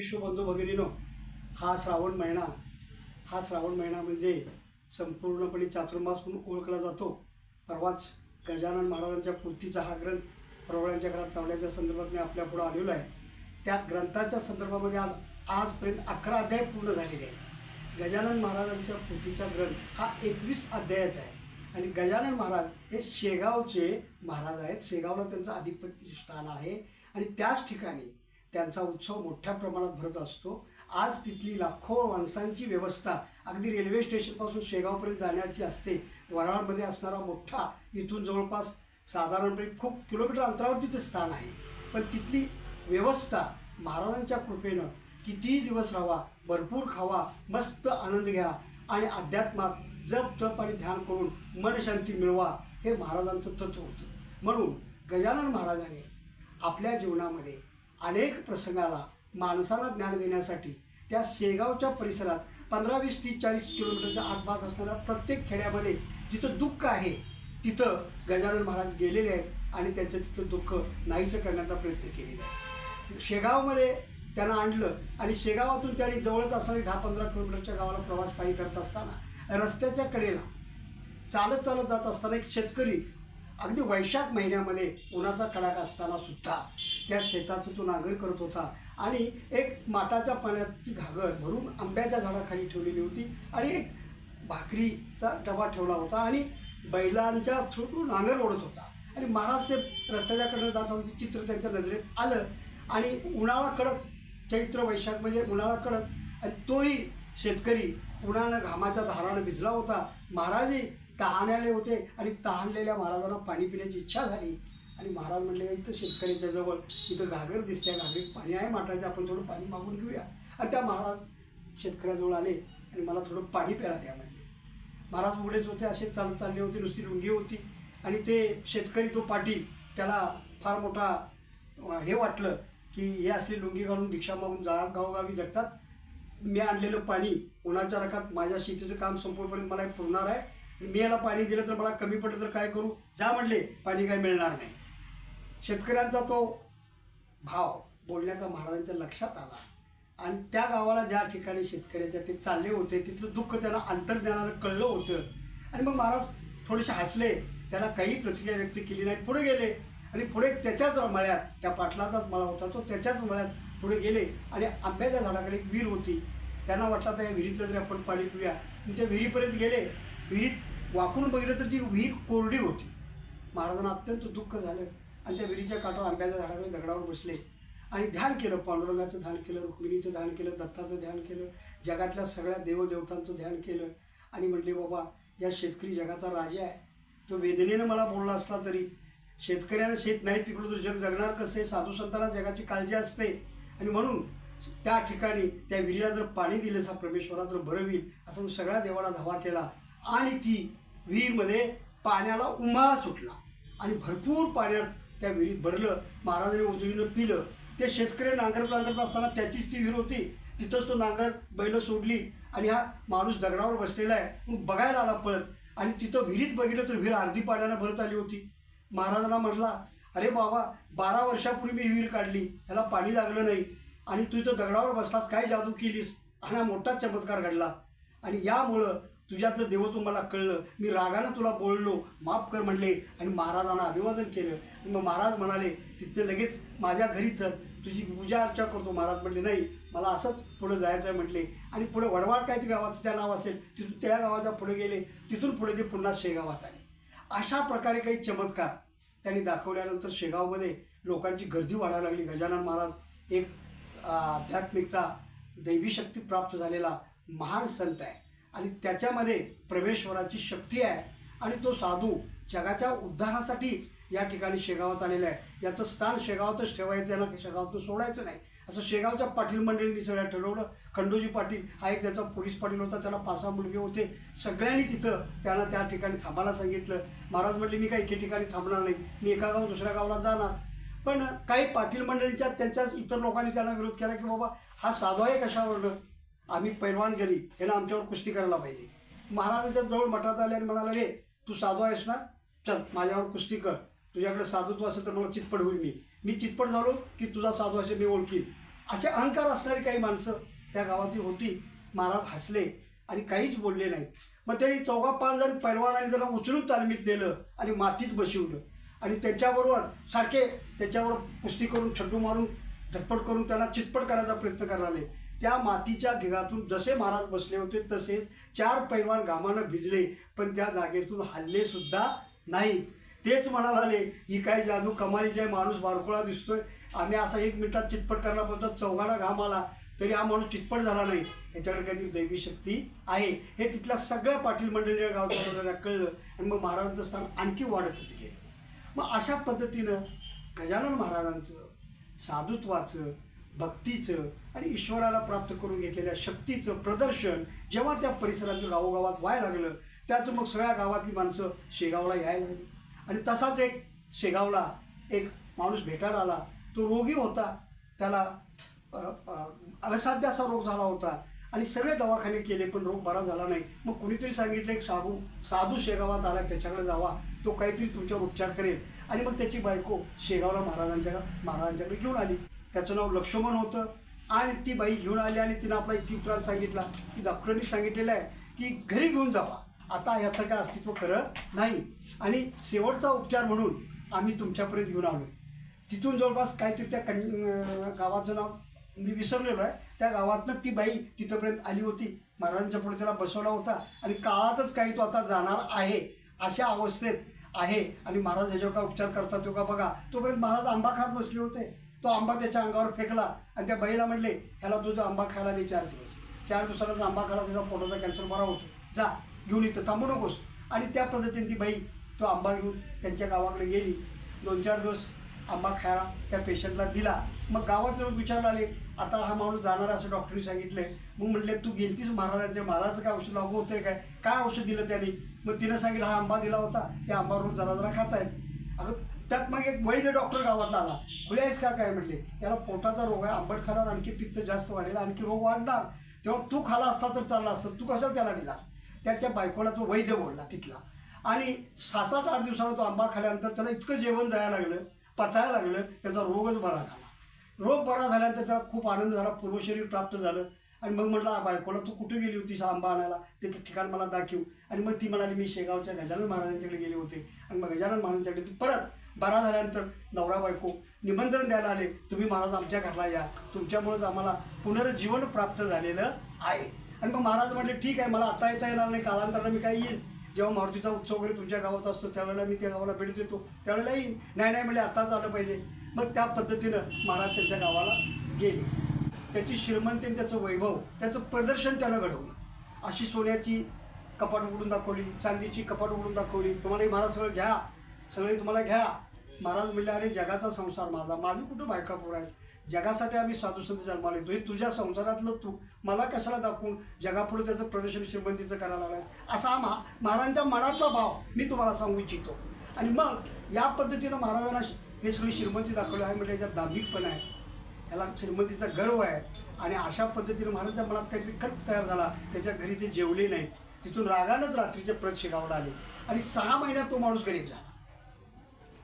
विश्वबंधू भगिनीनो हा श्रावण महिना हा श्रावण महिना म्हणजे संपूर्णपणे चातुर्मास म्हणून ओळखला जातो. परवाच गजानन महाराजांच्या पूर्तीचा हा ग्रंथ प्रवळ्यांच्या घरात लावल्याच्या संदर्भात मी आपल्यापुढं आलेलो आहे. त्या ग्रंथाच्या संदर्भामध्ये आज आजपर्यंत अकरा अध्याय पूर्ण झालेले आहेत. गजानन महाराजांच्या पूर्तीचा ग्रंथ हा एकवीस अध्यायाचा आहे. आणि गजानन महाराज हे शेगावचे महाराज आहेत. शेगावला त्यांचं आधिपत्य स्थान आहे. आणि त्याच ठिकाणी त्यांचा उत्सव मोठ्या प्रमाणात भरत असतो. आज तिथली लाखो माणसांची व्यवस्था अगदी रेल्वे स्टेशनपासून शेगावपर्यंत जाण्याची असते. वराळमध्ये असणारा मोठा इथून जवळपास साधारणपणे खूप किलोमीटर अंतरावर तिथे स्थान आहे. पण तिथली व्यवस्था महाराजांच्या कृपेनं कितीही दिवस राहा भरपूर खावा मस्त आनंद घ्या आणि अध्यात्मात जप तप आणि ध्यान करून मनशांती मिळवा हे महाराजांचं तत्व होतं. म्हणून गजानन महाराजांनी आपल्या जीवनामध्ये अनेक प्रसंगाला माणसाला ज्ञान देण्यासाठी त्या शेगावच्या परिसरात पंधरा वीस तीस चाळीस किलोमीटरच्या आसपास असणाऱ्या प्रत्येक खेड्यामध्ये जिथं दुःख आहे तिथं गजानन महाराज गेलेले आहेत आणि त्यांचं तिथं दुःख नाहीसं करण्याचा प्रयत्न केलेला आहे. शेगावमध्ये त्यांना आणलं आणि शेगावातून त्यांनी जवळच असणारी दहा पंधरा किलोमीटरच्या गावाला प्रवास पायी करत असताना रस्त्याच्या कडेला चालत चालत जात असताना एक शेतकरी अगदी वैशाख महिन्यामध्ये उन्हाचा कडाका असताना सुद्धा त्या शेताचं तो नांगर करत होता. आणि एक माटाच्या पाण्याची घागर भरून आंब्याच्या झाडाखाली ठेवलेली होती आणि एक भाकरीचा डबा ठेवला होता आणि बैलांच्या थ्रू नांगर ओढत होता. आणि महाराज ते रस्त्याच्या जात चित्र त्यांच्या नजरेत आलं आणि उन्हाळा कडक चैत्र वैशाख म्हणजे उन्हाळा कडक आणि तोही शेतकरी उन्हानं घामाच्या धारानं भिजला होता. महाराजही तहाण्याले होते आणि तहानलेल्या महाराजांना पाणी पिण्याची इच्छा झाली. आणि महाराज म्हणले इथं शेतकऱ्याच्या जवळ इथं घागर दिसते घागरीत पाणी आहे माठाचे आपण थोडं पाणी मागून घेऊया. आणि त्या महाराज शेतकऱ्याजवळ आले आणि मला थोडं पाणी प्यायला द्या म्हणले. महाराज उघडेच होते असे चालत चालले होते नुसती लुंगी होती. आणि ते शेतकरी तो पाटील त्याला फार मोठा हे वाटलं की हे असली लुंगी घालून भिक्षा मागून जा गावोगावी जगतात. मी आणलेलं पाणी उन्हाच्या रखात माझ्या शेतीचं काम संपवपर्यंत मला पुरणार आहे. मी याला पाणी दिलं तर मला कमी पडलं तर काय करू? जा म्हटले पाणी काय मिळणार नाही. शेतकऱ्यांचा तो भाव बोलण्याचा महाराजांच्या लक्षात आला. आणि त्या गावाला ज्या ठिकाणी शेतकऱ्याच्या ते चालले होते तिथलं दुःख त्याला अंतर्ज्ञानानं कळलं होतं. आणि मग महाराज थोडेसे हसले. त्याला काही प्रतिक्रिया व्यक्त केली नाही पुढे गेले. आणि पुढे त्याच्याच मळ्यात त्या पाटलाचाच मळा होता तो त्याच्याच मळ्यात पुढे गेले. आणि आंब्याच्या झाडाकडे एक विहीर होती. त्यांना वाटलं तर या विहिरीतलं जरी आपण पाणी पिऊया. आणि त्या विहिरीपर्यंत गेले. विहिरीत वाकून बघितलं तर ती विहीर कोरडी होती. महाराजांना अत्यंत दुःख झालं. आणि त्या विहिरीच्या काठावर आंब्याच्या झाडाकडे दगडावर बसले. आणि ध्यान केलं पांडुरंगाचं ध्यान केलं रुक्मिणीचं ध्यान केलं दत्ताचं ध्यान केलं जगातल्या सगळ्या देवदेवतांचं ध्यान केलं. आणि म्हणले बाबा या शेतकरी जगाचा राजा आहे. तो वेदनेनं मला बोलला असला तरी. शेतकऱ्यानं शेत नाही पिकलो तर जग जगणार कसं? आहे साधू संतांना जगाची काळजी असते. आणि म्हणून त्या ठिकाणी त्या विहिरीला जर पाणी दिलं सा परमेश्वरा तर बरं होईल. असं सगळ्या देवाला धावा केला. आणि ती विहीरमध्ये पाण्याला उमाळा सुटला. आणि भरपूर पाण्यात त्या विहिरीत भरलं. महाराजांनी उजवीनं पिलं. ते शेतकरी नांगरत नांगरत असताना त्याचीच ती विहीर होती. तिथंच तो नांगर बैल सोडली. आणि हा माणूस दगडावर बसलेला आहे. मग बघायला आला पळत. आणि तिथं विहिरीत बघितलं तर विहीर अर्धी पाण्यानं भरत आली होती. महाराजांना म्हटला अरे बाबा बारा वर्षापूर्वी मी विहीर काढली. त्याला पाणी लागलं नाही. आणि तू इथं दगडावर बसलास. काय जादू केलीस? आणि हा मोठा चमत्कार घडला. आणि यामुळं तुझ्यातलं देवत्व मला कळलं. मी रागानं तुला बोललो. माफ कर म्हणले आणि महाराजांना अभिवादन केलं. आणि मग महाराज म्हणाले तिथं लगेच माझ्या घरी चल. तुझी पूजा अर्चा करतो. महाराज म्हणले नाही. मला असंच पुढं जायचं आहे म्हटले. आणि पुढे वडवाड काय गावाचं त्या नाव असेल. तिथून त्या गावाच्या पुढे गेले. तिथून पुढे ते पुन्हा शेगावात आले. अशा प्रकारे काही चमत्कार त्यांनी दाखवल्यानंतर शेगावमध्ये लोकांची गर्दी वाढायला लागली. गजानन महाराज एक आध्यात्मिकचा दैवी शक्ती प्राप्त झालेला महान संत आहे. आणि त्याच्यामध्ये परमेश्वराची शक्ती आहे. आणि तो साधू जगाच्या उद्धारासाठीच या ठिकाणी शेगावात आलेला आहे. याचं स्थान शेगावातच ठेवायचं याला शेगावातून सोडायचं नाही. असं शेगावच्या पाटील मंडळींनी सगळ्या ठरवलं. खंडोजी पाटील हा एक त्याचा पोलीस पाटील होता त्याला पाच सहा मुलगे होते. सगळ्यांनी तिथं त्यांना त्या ठिकाणी थांबायला सांगितलं. महाराज म्हटले मी काही एके ठिकाणी थांबणार नाही. मी एका गाव दुसऱ्या गावाला जाणार. पण काही पाटील मंडळीच्या त्यांच्याच इतर लोकांनी त्यांना विरोध केला की बाबा हा साधू आहे कशावरनं? आम्ही पैलवान गेली यानं आमच्यावर कुस्ती करायला पाहिजे. महाराजांच्या जवळ मठात आले आणि म्हणाला रे तू साधू आहेस ना? चल माझ्यावर कुस्ती कर. तुझ्याकडे साधुत्व असेल तर मला चितपट होईल मी. मी चितपट झालो की तुझा साधू असे मी ओळखीन. असे अहंकार असणारी काही माणसं त्या गावातील होती. महाराज हसले आणि काहीच बोलले नाही मग त्यांनी चौघा पाच जण पैलवानाने जरा उचलून तालमीत नेलं आणि मातीत बसवलं. आणि त्याच्याबरोबर सारखे त्याच्यावर कुस्ती करून छड्डू मारून झटपट करून त्याला चितपट करायचा प्रयत्न करायला त्या मातीच्या ढिगातून जसे महाराज बसले होते तसेच चार पैलवान घामानं भिजले पण त्या जागेतून हल्ले सुद्धा नाही. तेच म्हणाले ही काय जादू कमालीचा आहे माणूस बारकुळा दिसतोय. आम्ही असा एक मिनिटात चितपट करणार होता चौघाडा घाम आला तरी हा माणूस चितपट झाला नाही. याच्याकडे काहीतरी दैवी शक्ती आहे. हे तिथल्या सगळ्या पाटील मंडळीच्या गावच्या कळलं आणि मग महाराजांचं स्थान आणखी वाढतच गेलं. मग अशा पद्धतीनं गजानन महाराजांचं साधुत्वाचं भक्तीचं आणि ईश्वराला प्राप्त करून घेतलेल्या शक्तीचं प्रदर्शन जेव्हा त्या परिसरातील गावोगावात व्हायला लागलं त्यातून मग सगळ्या गावातली माणसं शेगावला यायला लागली. आणि तसाच एक शेगावला एक माणूस भेटायला आला. तो रोगी होता. त्याला असाध्य असा रोग झाला होता. आणि सगळे दवाखाने केले पण रोग बरा झाला नाही. मग कुणीतरी सांगितलं एक साधू साधू शेगावात आला त्याच्याकडे जावा. तो काहीतरी तुमच्यावर उपचार करेल. आणि मग त्याची बायको शेगावला महाराजांच्या महाराजांच्याकडे घेऊन आली. त्याचं नाव लक्ष्मण होतं. आणि ती बाई घेऊन आली आणि तिनं आपला इतिहास सांगितला की डॉक्टरांनी सांगितलेलं आहे की घरी घेऊन जावा. आता याचं काय अस्तित्व खरं नाही. आणि शेवटचा उपचार म्हणून आम्ही तुमच्यापर्यंत घेऊन आलो तिथून जवळपास काहीतरी त्या कन गावाचं नाव मी विसरलेलो आहे. त्या गावातनं ती बाई तिथंपर्यंत आली होती. महाराजांच्या पुढे त्याला बसवला होता. आणि काळातच काही तो आता जाणार आहे अशा अवस्थेत आहे. आणि महाराज ह्याच्यावर काय उपचार करतात तो का बघा. तोपर्यंत महाराज आंबा खात बसले होते. तो आंबा त्याच्या अंगावर फेकला आणि त्या बाईला म्हटले ह्याला तुझा आंबा खायला दे चार दिवस. चार दिवसाला जर आंबा खाला त्याचा पोटाचा कॅन्सर बरा होतो. जा घेऊन इथं थांबू नकोस. आणि त्या पद्धतीने ती बाई तो आंबा घेऊन त्यांच्या गावाकडे गेली. दोन चार दिवस आंबा खायला त्या पेशंटला दिला. मग गावात लोक विचारला आले आता हा माणूस जाणार असं डॉक्टरने आहे मग म्हटले तू गेलतीस महाराजांच्या महाराजाचं काय औषध लागू होतंय काय? काय औषध दिलं त्याने? मग तिनं सांगितलं हा आंबा दिला होता. त्या आंबा रोज जरा जरा आहेत अगं त्यात मग एक वैद्य डॉक्टर गावातला आला. खुले आहेस का काय म्हटले त्याला पोटाचा रोग आहे आंबट खाणार आणखी पित्त जास्त वाढेल आणखी रोग वाढणार. तेव्हा तू खाला असता तर चालला असतं तू कशाला त्याला दिलास? त्याच्या बायकोला तो वैद्य बोलला तिथला. आणि सात सात आठ दिवसानं तो आंबा खाल्यानंतर त्याला इतकं जेवण जायला लागलं पचायला लागलं त्याचा रोगच बरा झाला. रोग बरा झाल्यानंतर त्याला खूप आनंद झाला पूर्वशरीर प्राप्त झालं. आणि मग म्हटलं बायकोला तू कुठे गेली होतीस आंबा आणायला? ते ठिकाण मला दाखव. आणि मग ती म्हणाली मी शेगावच्या गजानन महाराजांच्याकडे गेले होते. आणि मग गजानन महाराजांच्याकडे ती परत बरा झाल्यानंतर नवरा बायको निमंत्रण द्यायला आले तुम्ही महाराज आमच्या घरला या. तुमच्यामुळेच आम्हाला पुनर्जीवन प्राप्त झालेलं आहे. आणि मग महाराज म्हटले ठीक आहे मला आता येता येणार नाही कालांतरानं मी काही येईन. जेव्हा मारुतीचा उत्सव वगैरे तुमच्या गावात असतो त्यावेळेला मी त्या गावाला भेट देतो. त्यावेळेला येईन. नाही नाही म्हणजे आताच आलं पाहिजे. मग त्या पद्धतीनं महाराज त्यांच्या गावाला गेले. त्याची श्रीमंती आणि त्याचं वैभव त्याचं प्रदर्शन त्यानं घडवलं. अशी सोन्याची कपाट उघडून दाखवली चांदीची कपाट उघडून दाखवली. तुम्हाला हे महाराज सगळं घ्या. सगळे तुम्हाला घ्या. महाराज म्हणले अरे जगाचा संसार माझा. माझं कुठं बायका पोर आहेत? जगासाठी आम्ही साधू संत जन्माला येतो हे तुझ्या संसारातलं तू. मला कशाला दाखवून जगापुढे त्याचं प्रदर्शन श्रीमंतीचं करायला आहे असा हा महाराजांच्या मनातला भाव मी तुम्हाला सांगू इच्छितो. आणि मग या पद्धतीनं महाराजांना हे सगळी श्रीमंती दाखवली. आहे म्हणजे याच्यात दांभिकपणा आहे. याला श्रीमंतीचा गर्व आहे. आणि अशा पद्धतीनं महाराजांच्या मनात काहीतरी खत तयार झाला. त्याच्या घरी ते जेवले नाही तिथून रागानंच रात्रीचे प्रत शिगावला आले. आणि सहा महिन्यात तो माणूस गरीब झाला.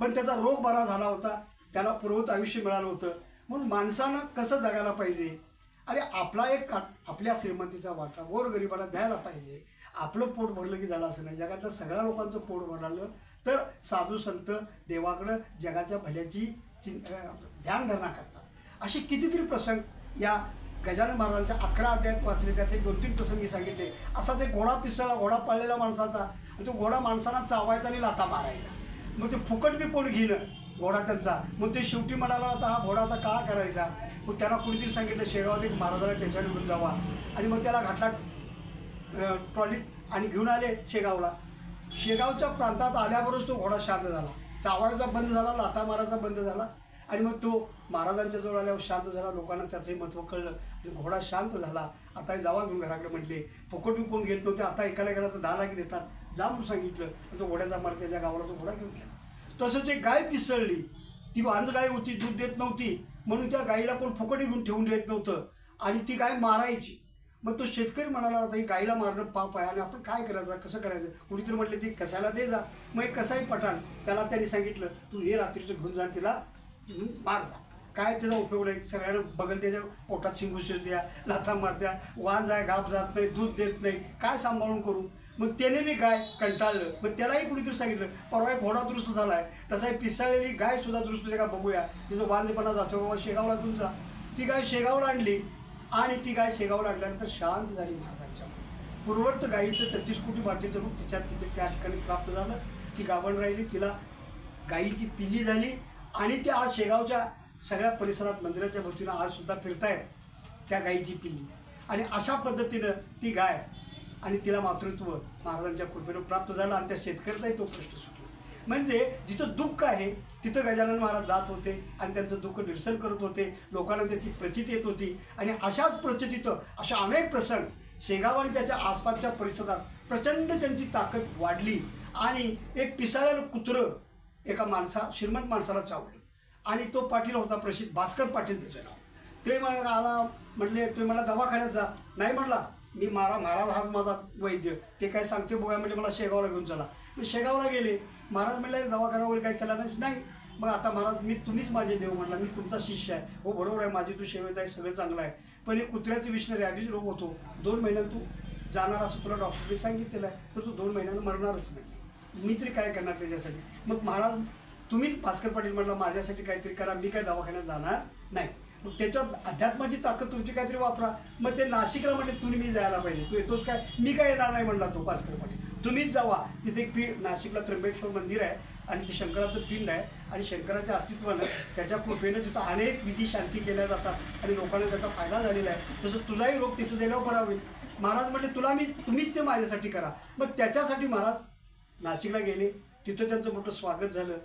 पण त्याचा रोग बरा झाला होता. त्याला पुरवत आयुष्य मिळालं होतं. म्हणून माणसानं कसं जगायला पाहिजे? आणि आपला एक का आपल्या श्रीमंतीचा वाटा गोरगरिबाला द्यायला पाहिजे. आपलं पोट भरलं की झालं असं नाही. जगातल्या सगळ्या लोकांचं पोट भरलं तर साधू संत देवाकडं जगाच्या भल्याची चिं ध्यान धरणा करतात. असे कितीतरी प्रसंग या गजानन महाराजांच्या अकरा अध्यायात वाचले. त्यातले दोन तीन प्रसंगी सांगितले. असाच एक घोडा पिसळला घोडा पाळलेला माणसाचा. आणि तो घोडा माणसाला चावायचा आणि लाथा मारायचा. मग ते फुकट बी कोण घेणं घोडा त्यांचा. मग ते शेवटी म्हणाला आता हा घोडा आता का करायचा? मग त्याला कुणीतरी सांगितलं शेगावात एक महाराजाला त्याच्याकडे घेऊन जावा. आणि मग त्याला घाटला ट्रॉलीत आणि घेऊन आले शेगावला. शेगावच्या प्रांतात आल्यावरच तो घोडा शांत झाला. चावायचा बंद झाला लाथा मारायचा बंद झाला. आणि मग तो महाराजांच्या जवळ आल्यावर शांत झाला लोकांना त्याचंही महत्त्व कळलं. आणि घोडा शांत झाला. आता जावा घेऊन घराकडे म्हटले फुकट विकून कोण घेत नव्हते आता एकाला गेला तर दहा लाख देतात. जा म्हणून सांगितलं. आणि तो घोड्याचा मार त्याच्या गावाला तो घोडा घेऊन गेला. तसंच एक गाय पिसळली. ती वांज गाय होती दूध देत नव्हती. म्हणून त्या गाईला पण फुकट घेऊन ठेवून देत नव्हतं. आणि ती गाय मारायची. मग तो शेतकरी म्हणाला आता ही गाईला मारणं पाप आहे. आणि आपण काय करायचं? कसं करायचं? कुणीतरी म्हटले ती कसायला दे जा. मग एक कसाही पठाण त्याला त्यांनी सांगितलं तू हे रात्रीचं घेऊन जा तिला हं, मार जा काय त्याचा उपयोग नाही. सगळ्यांना बघल त्याच्या पोटात शिंगू द्या लाथा मारत्या वाण जाय घाप जात नाही दूध देत नाही. काय सांभाळून करू? मग त्याने बी गाय कंटाळलं. मग त्यालाही कुणीतरी सांगितलं परवा एक घोडा दुरुस्त झाला आहे तसा एक पिसाळलेली गाय सुद्धा दुरुस्त का बघूया. तिचं वाजपणा जातो बाबा शेगावला तुमचा. ती गाय शेगावला आणली आणि ती गाय शेगावला आणल्यानंतर शांत झाली महाराजांच्या पूर्वर्त गायीचं तेहतीस कोटी मातेचं रूप तिच्या तिथे त्या ठिकाणी प्राप्त झालं. ती गाभण राहिली. तिला गायीची पिल्ली झाली. आणि त्या आज शेगावच्या सगळ्या परिसरात मंदिराच्या भोवतीनं आज सुद्धा फिरतायत त्या गायीची पिल्ली. आणि अशा पद्धतीनं ती गाय आणि तिला मातृत्व महाराजांच्या कृपेनं प्राप्त झालं आणि त्या शेतकऱ्याचाही तो प्रश्न सुटला. म्हणजे जिथं दुःख आहे तिथं गजानन महाराज जात होते आणि त्यांचं दुःख निरसन करत होते. लोकांना त्याची प्रचिती येत होती. आणि अशाच प्रचितीचं अशा अनेक प्रसंग शेगाव आणि त्याच्या आसपासच्या परिसरात प्रचंड त्यांची ताकद वाढली. आणि एक पिसाळेलं कुत्रं एका माणसा श्रीमंत माणसाला चावलं. आणि तो पाटील होता प्रसिद्ध भास्कर पाटील त्याचं नाव. ते मला आला म्हणले तुम्ही मला दवाखान्यात जा. नाही म्हणला मी मारा महाराज हाच माझा वैद्य. ते काय सांगते बघा म्हणजे मला शेगावला घेऊन चला. मी शेगावला गेले. महाराज म्हणले दवाखाना वगैरे काय केला नाही नाही. मग आता महाराज मी तुम्हीच माझे देव म्हणला. मी तुमचा शिष्य आहे. हो बरोबर आहे. माझी तू सेवेत आहे सगळं चांगलं आहे. पण एक कुत्र्याचं विष्णरी रॅबीज रोग होतो दोन महिन्यात तू जाणार असं तुला डॉक्टरने सांगितलेलं आहे तर तू दोन महिन्यानं मरणारच म्हणजे मी तरी काय करणार त्याच्यासाठी? मग महाराज तुम्हीच भास्कर पाटील म्हटलं माझ्यासाठी काहीतरी करा मी काय दवाखान्यात जाणार नाही. मग त्याच्यात अध्यात्माची ताकद तुमची काहीतरी वापरा. मग ते नाशिकला म्हणले तुम्ही मी जायला पाहिजे. तू येतोच काय? मी काय येणार नाही म्हणला तो भास्कर पाटील. तुम्हीच जावा. तिथे एक पीठ नाशिकला त्र्यंबकेश्वर मंदिर आहे आणि ते शंकराचं पिंड आहे आणि शंकराच्या अस्तित्वानं त्याच्या कृपेनं तिथं अनेक विधी शांती केल्या जातात आणि लोकांना त्याचा फायदा झालेला आहे. तसं तुलाही रोग तिथं गेल्यावर बरा होईल महाराज म्हणले तुला मी तुम्हीच ते माझ्यासाठी करा. मग त्याच्यासाठी महाराज नाशिकला गेले तिथं त्यांचं मोठं स्वागत झालं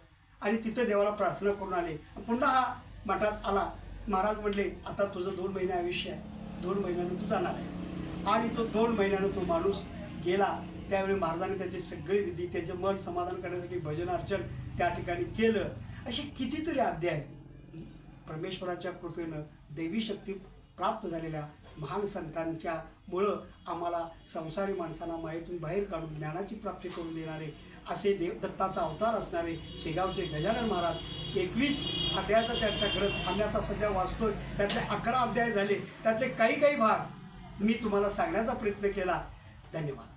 आणि तिथं देवाला प्रार्थना करून आले. पुन्हा हा मठात आला. महाराज म्हटले आता तुझं दोन महिने आयुष्य आहे. दोन महिन्यानं तू जाणार आहेस. आणि तो दोन महिन्यानं तो माणूस गेला. त्यावेळी महाराजांनी त्याचे सगळे विधी त्याचं मन समाधान करण्यासाठी भजन अर्चन त्या ठिकाणी केलं. असे कितीतरी अध्याय. परमेश्वराच्या कृपेनं देवी शक्ती प्राप्त झालेल्या महान संतांच्या मुळं आम्हाला संसारी माणसांना मायेतून बाहेर काढून ज्ञानाची प्राप्ती करून देणारे असे देव दत्ताचा अवतार असणारे शेगावचे गजानन महाराज एकवीस अध्यायाचा त्यांचा ग्रंथ आम्ही आता सध्या वाचतोय. त्यातले अकरा अध्याय झाले. त्यातले काही काही भाग मी तुम्हाला सांगण्याचा प्रयत्न केला. धन्यवाद.